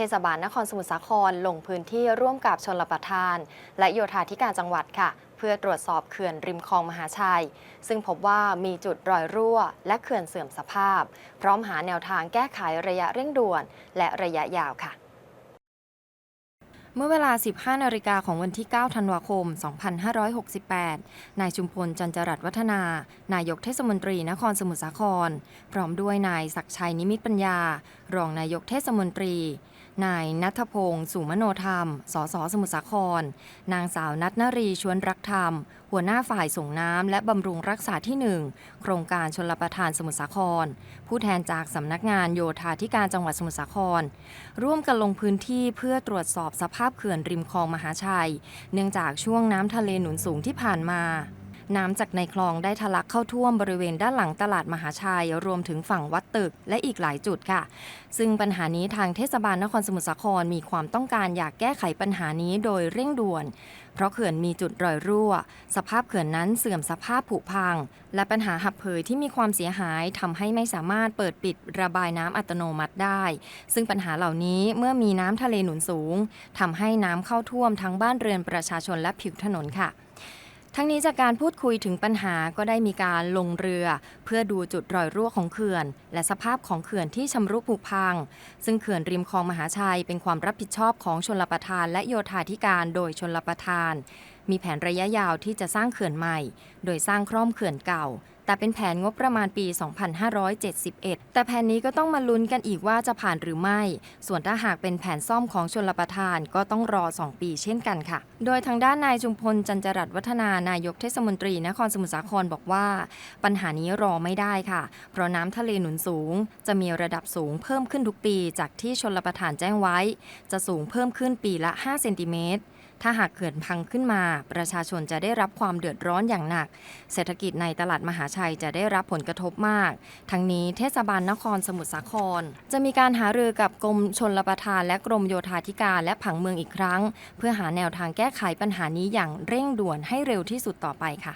เทศบาลนครสมุทรสาครลงพื้นที่ร่วมกับชนรประทาน และโยธาธิการจังหวัดค่ะ เพื่อตรวจสอบเขื่อนริมคลองมหาชัย ซึ่งพบว่ามีจุดรอยรั่ว และเขื่อนเสื่อมสภาพ พร้อมหาแนวทางแก้ไขระยะเร่งด่วน และระยะยาวค่ะเมื่อเวลา 15 นาฬิกาของวันที่ 9 ธันวาคม 2568 นายชุมพล จันจรัตน์วัฒนา นายกเทศมนตรีนครสมุทรสาคร พร้อมด้วยนายศักชัยนิมิตปัญญารองนายกเทศมนตรี นายนัทพงศ์สุมโนธรรม สสสมุทรสาคร นางสาวนัทนรีชวนรักธรรม หัวหน้าฝ่ายส่งน้ำและบำรุงรักษาที่ 1 โครงการชนรประทานสมุทรสาคร ผู้แทนจากสำนักงานโยธาธิการจังหวัดสมุทรสาคร ร่วมกันลงพื้นที่เพื่อตรวจสอบสภาพเขื่อนริมคลองมหาชัย เนื่องจากช่วงน้ำทะเลหนุนสูงที่ผ่านมา น้ำจากในคลองได้ทะลักเข้าท่วมบริเวณด้านหลังตลาดมหาชัย รวมถึงฝั่งวัดตึกและอีกหลายจุดค่ะ ซึ่งปัญหานี้ทางเทศบาลนครสมุทรสาครมีความต้องการอยากแก้ไขปัญหานี้โดยเร่งด่วน เพราะเขื่อนมีจุดรอยรั่ว สภาพเขื่อนนั้นเสื่อมสภาพผุพัง และปัญหาหับเผยที่มีความเสียหายทำให้ไม่สามารถเปิดปิดระบายน้ำอัตโนมัติได้ ซึ่งปัญหาเหล่านี้เมื่อมีน้ำทะเลหนุนสูงทำให้น้ำเข้าท่วมทั้งบ้านเรือนประชาชนและผิวถนนค่ะ ทั้งนี้จากการพูดคุยถึงปัญหาก็ได้มีการลงเรือ เพื่อดูจุดรอยรั่วของเขื่อน และสภาพของเขื่อนที่ชำรุผุพัง ซึ่งเขื่อนริมคลองมหาชัยเป็นความรับผิดชอบของชนรประทาน และโยธาธิการโดยชนรประทาน มีแผนระยะยาวที่จะสร้างเขื่อนใหม่ โดยสร้างคร่อมเขื่อนเก่า แต่เป็นแผนงบประมาณปี 2571 แต่แผนนี้ก็ต้องมาลุ้นกันอีกว่าจะผ่านหรือไม่ ส่วนถ้าหากเป็นแผนซ่อมของชนรประทานก็ต้องรอ 2 ปีเช่นกันค่ะ โดยทางด้านนายจุมพลจันจรัตน์วัฒนานายกเทศมนตรีนครสมุทรสาครบอกว่า ปัญหานี้รอไม่ได้ค่ะ เพราะน้ำทะเลหนุนสูง จะมีระดับสูงเพิ่มขึ้นทุกปีจากที่ชนรประทานแจ้งไว้ จะสูงเพิ่มขึ้นปีละ 5 เซนติเมตรถ้าหากเขื่อนพังขึ้นมา ประชาชนจะได้รับความเดือดร้อนอย่างหนัก เศรษฐกิจในตลาดมหาชัยจะได้รับผลกระทบมาก ทั้งนี้เทศบาลนครสมุทรสาคร จะมีการหารือกับกรมชนรประทานและกรมโยธาธิการและผังเมืองอีกครั้ง เพื่อหาแนวทางแก้ไขปัญหานี้อย่างเร่งด่วนให้เร็วที่สุดต่อไปค่ะ